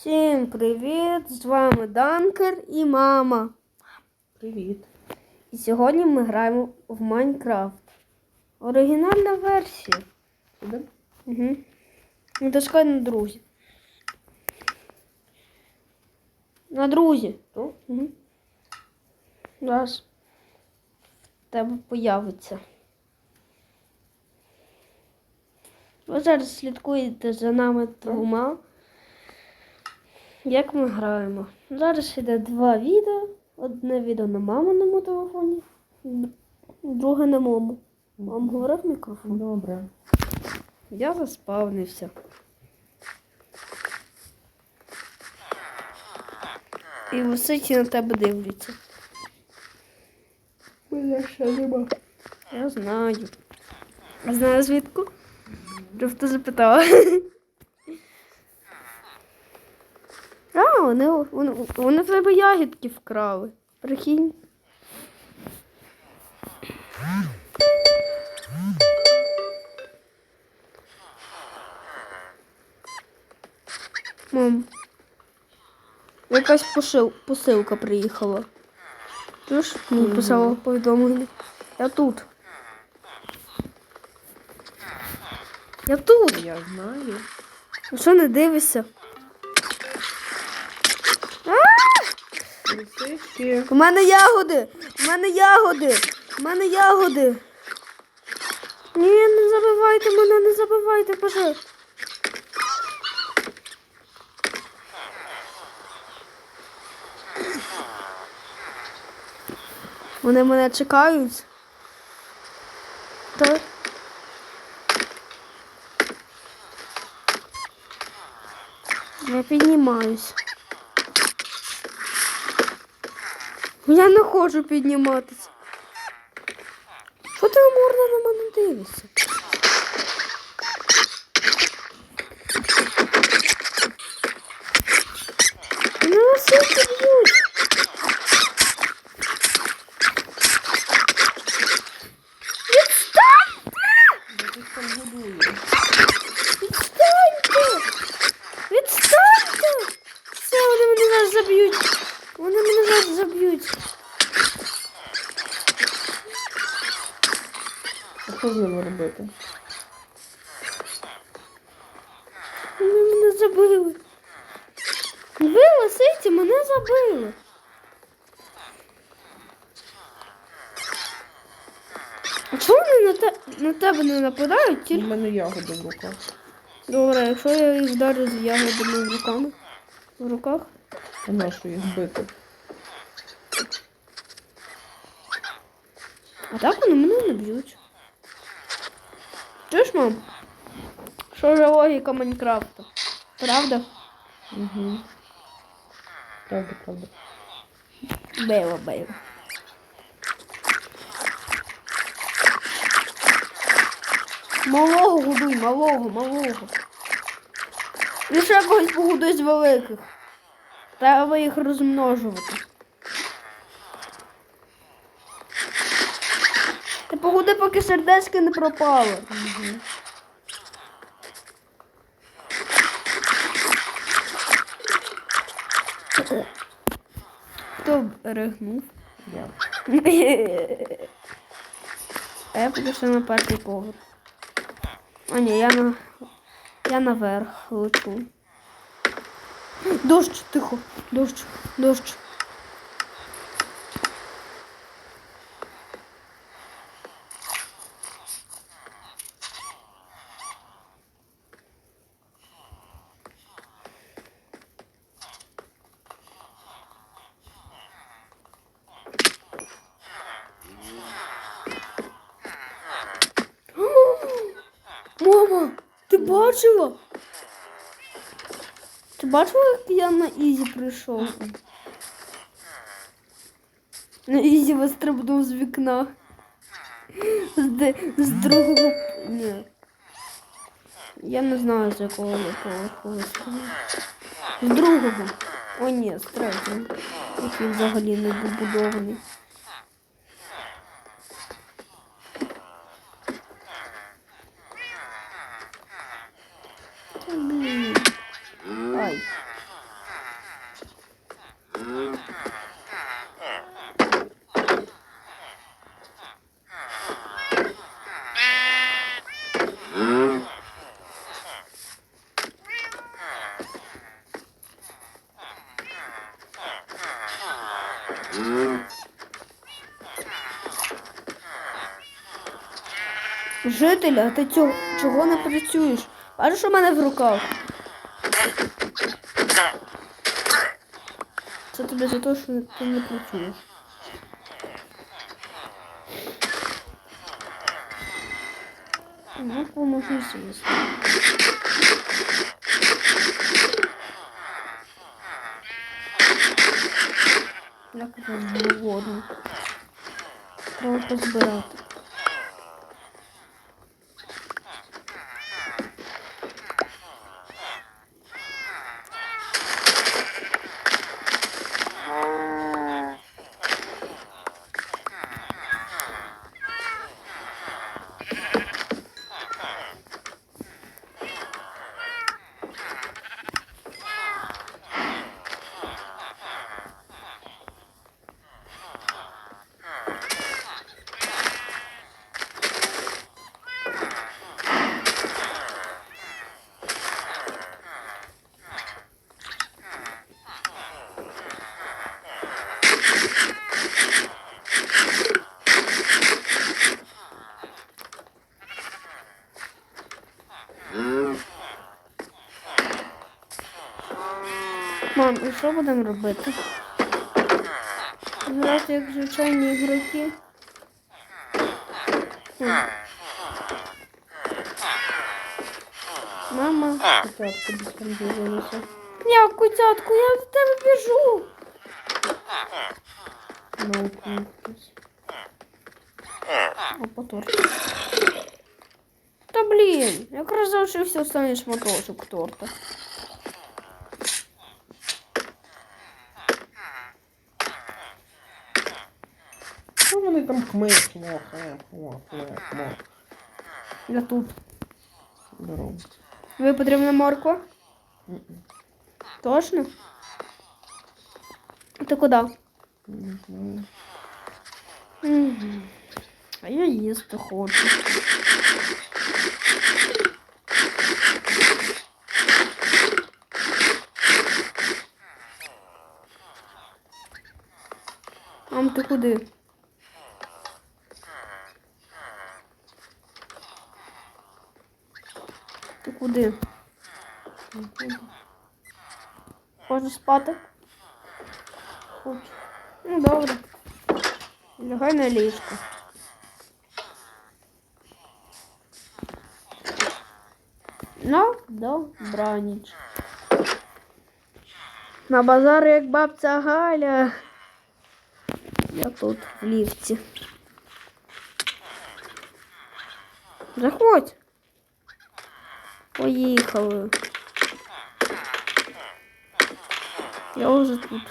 Всім привіт! З вами Данкер і мама. Привіт. І сьогодні ми граємо в Майнкрафт. Оригінальна версія. Сюди? Угу. Натискай на друзі. На друзі. То? Угу. Зараз в тебе появиться. Ви зараз слідкуєте за нами двома. Як ми граємо? Зараз йде два відео. Одне відео на маминому телефоні, друге на моєму. Вам говорив мікрофон? Добре. Я заспавнився. І висить на тебе дивляться. Мене ще нема. Я знаю. А знаю звідку? Просто запитала. А, вони, вони, вони в тебе ягідки вкрали. Прикинь. Мам. Якась пошил, посилка приїхала. Чуєш? Мені Мгм. писала повідомлення. Я тут. Я тут. Я знаю. Ну що не дивишся? Лисички. У мене ягоди! У мене ягоди! У мене ягоди! Ні, не забивайте мене, не забивайте, боже. Вони мене чекають. Так. Я піднімаюсь. Я не хочу підніматися. Що ти морда на мене дивишся? Мене насильно б'ють. Відстаньте! Я тут там будую. Відстаньте! Відстаньте! Все, вони мене зараз заб'ють. Вони мене зараз заб'ють. А що з робити? Вони мене забили. Ви лисиці мене забили. А чому вони на, те, на тебе не нападають? У Тільки... мене ягоди в руках. Добре, якщо я їх вдарю з ягодами в руками. В руках. А на що їх бити? А так вони мене не б'ють. Чуєш, мам? Що за логіка Майнкрафту? Правда? Угу. Правда, правда. Бейло, бейло. Малого годуй, малого, малого. І ще когось погодуй з великих. Треба їх розмножувати. Ти поки сердечки не пропало. Хто ригнув? Я. А я поки що на перший поверх. А ні, я на. Я наверх лечу. Дощ, тихо, дощ, дощ. Мама, ти бачила? Ти бачила, як я на Ізі прийшов? На Ізі вистрибнув з вікна. З, де, з другого. Ні. Я не знаю, з якого я поверху. З другого. О, ні, з третього. Який взагалі не добудований. Та, блін. Ай. Житель, а ти цього, чого не працюєш? Бачиш, в мене в руках? Це тобі за те, що ти не працюєш. Ну, поможу з'їсти. Як це голодно. Треба позбирати. Мам, і що будемо робити? Грати як звичайні ігроки. Мама. Котятка десь там з'явилася. Я котятку, я до тебе біжу. Якусь. О, потор. Та блін, якраз залишився останній шматочок торта. Що вони там мох. Я тут. Здорово. Ви потрібна морква? Точно? Ти куди? А я їсти хочу. Мам, ти куди? Ти куди? Хочеш спати? Хочу. Ну, добре. Лягай на ліжко. Ну, добраніч. На базар, як бабця Галя. Я тут в ліфті. Заходь. Поїхали. Я вже тут.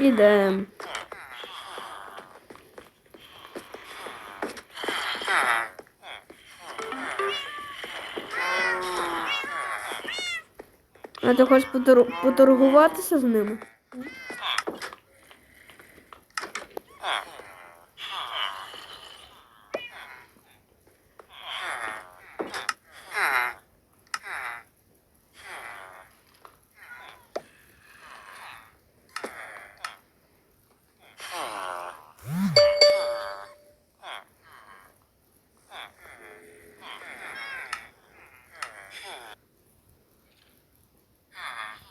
Ідем. А ти хочеш потор- поторгуватися з ними?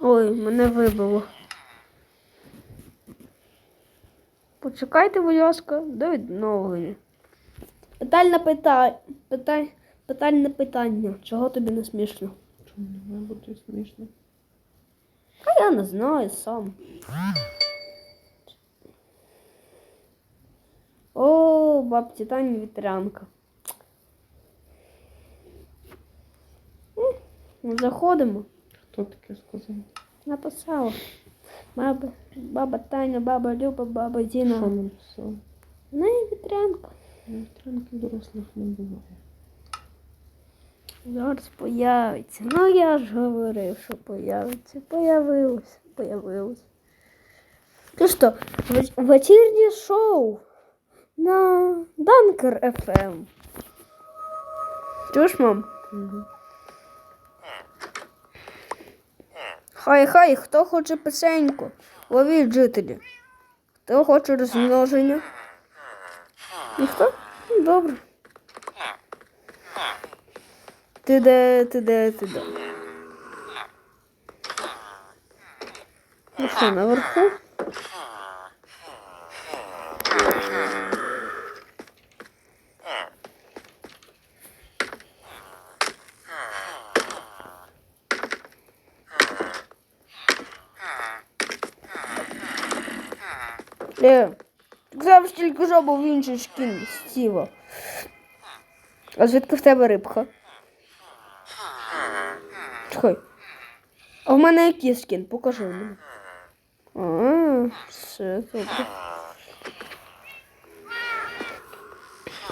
Ой, мене вибило. Почекайте, будь ласка, до відновлення. Питальне питання. Питай... Питальне питання. Чого тобі не смішно? Чому не має бути смішно? А я не знаю сам. О, бабці Таня вітрянка. Заходимо. Хто таке сказав? Написала. Баба, баба Таня, баба Люба, баба Діна. написав? В неї вітрянка. Вітрянки дорослих не буває. Зараз появиться. Ну я ж говорив, що появиться. Появилось, появилось. Ну що, вечірнє шоу на Данкер ФМ. Чуєш, мам? Угу. Хай, хай, хто хоче писеньку? Ловіть жителі. Хто хоче розмноження? Ніхто? Добре. Ти де, ти де, ти де? Ну що, наверху? Був інший шкін Стіва. А звідки в тебе рибка? Чекай. А в мене який скін? Покажи мені. А, все добре.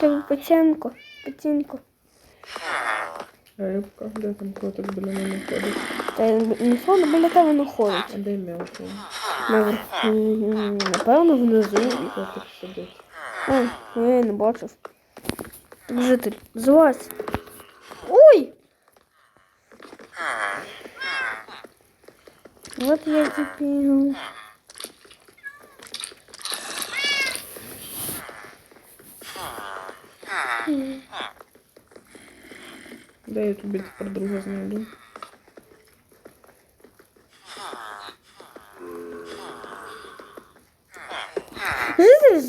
Так, пацянко, пацянко. Рибка, де там котик біля мене ходить? Та не біля тебе не ходить. А де м'явкає? Наверху, напевно, внизу. Котик сидить. А, я не бачив. Житель, злазь. Ой! Вот я теперь. Де я тобі тепер друга знайду?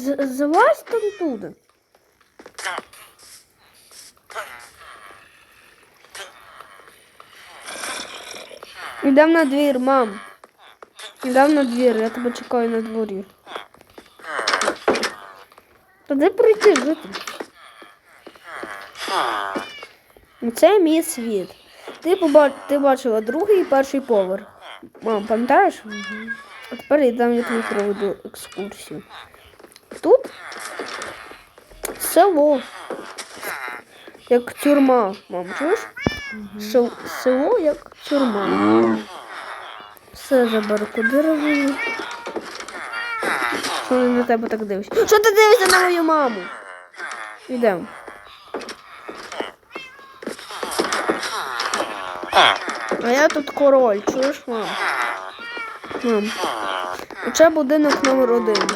Житель, з- там туда. Ідем на двір, мам. Ідем на двір, я тебе чекаю на дворі. Та де прийти, житель? Ну, Це мій світ. Ти, поба... ти бачила другий і перший поверх. Мам, пам'ятаєш? А тепер йдемо, я тобі проведу екскурсію. Тут село. Як тюрма. Мам, чуєш? Сел- Село як тюрма. Все забаркодировано. Що вони на тебе так дивишся? Що ти дивишся на мою маму? Йдемо. А я тут король, чуєш, мам? Мам. Оце будинок номер один.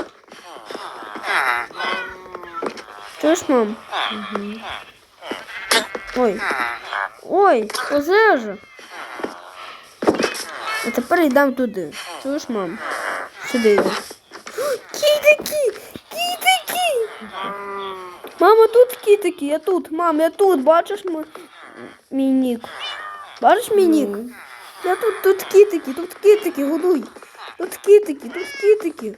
Чуєш, мам? Ой. Ой, пожежа. А тепер йдемо туди. Чуєш, мам? Сюди йдемо. Кітики! Кітики! Мама, тут кітики, я тут, мам, я тут, бачиш м- мій нік? Бачиш мій нік? Я тут, тут кітики, тут кітики, годуй. Тут кітики, тут кітики.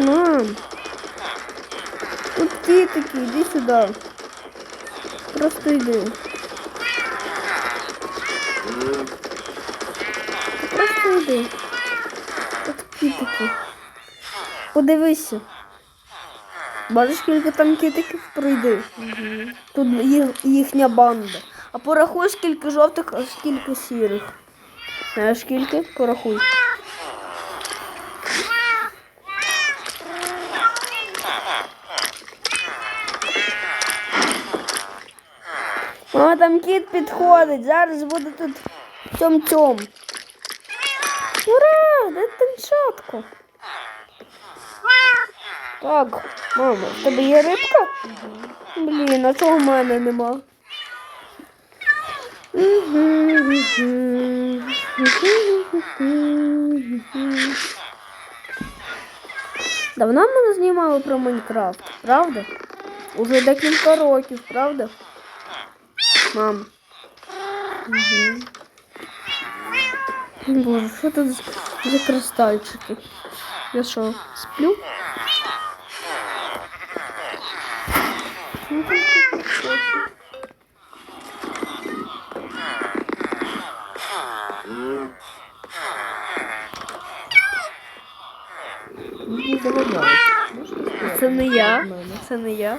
Мам. Тут кітики, іди сюди. Просто йди. Просто йди. Тут кітики. Подивися. Бачиш, скільки там кітиків пройди. Тут їх, їхня банда. А порахуй, скільки жовтих, а скільки сірих. Знаєш скільки? Порахуй. О, там кіт підходить. Зараз буде тут тьом-тьом. Ура! Де танчатко? Так, мама, в тебе є рибка? Блін, а чого в мене нема? Давно ми не знімали про Майнкрафт, правда? Уже декілька років, правда? Мам. Угу. Боже, що тут за- кристальчики? Я що, сплю? Ну, сказати? Це не я. Це не я.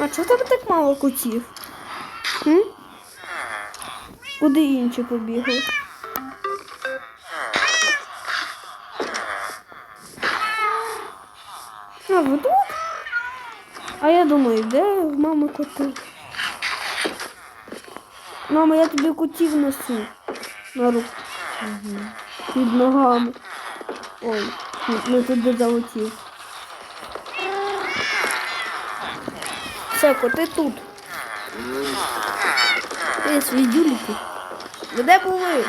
А чого тебе так мало котів? М? Куди інші побігли? А, ви тут? А я думаю, де в мами коти? Мама, я тобі котів несу на руку. Під ногами. Ой, не туди залетів. Все, коти тут. Ти. Ви де були?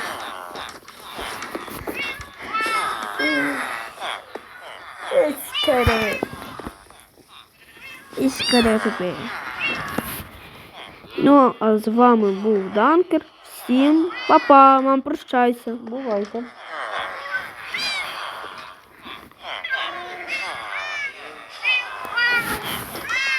Іскаре. Іскаре тобі. Ну, а з вами був Данкер. Всім па-па, мам, прощайся. Бувайте.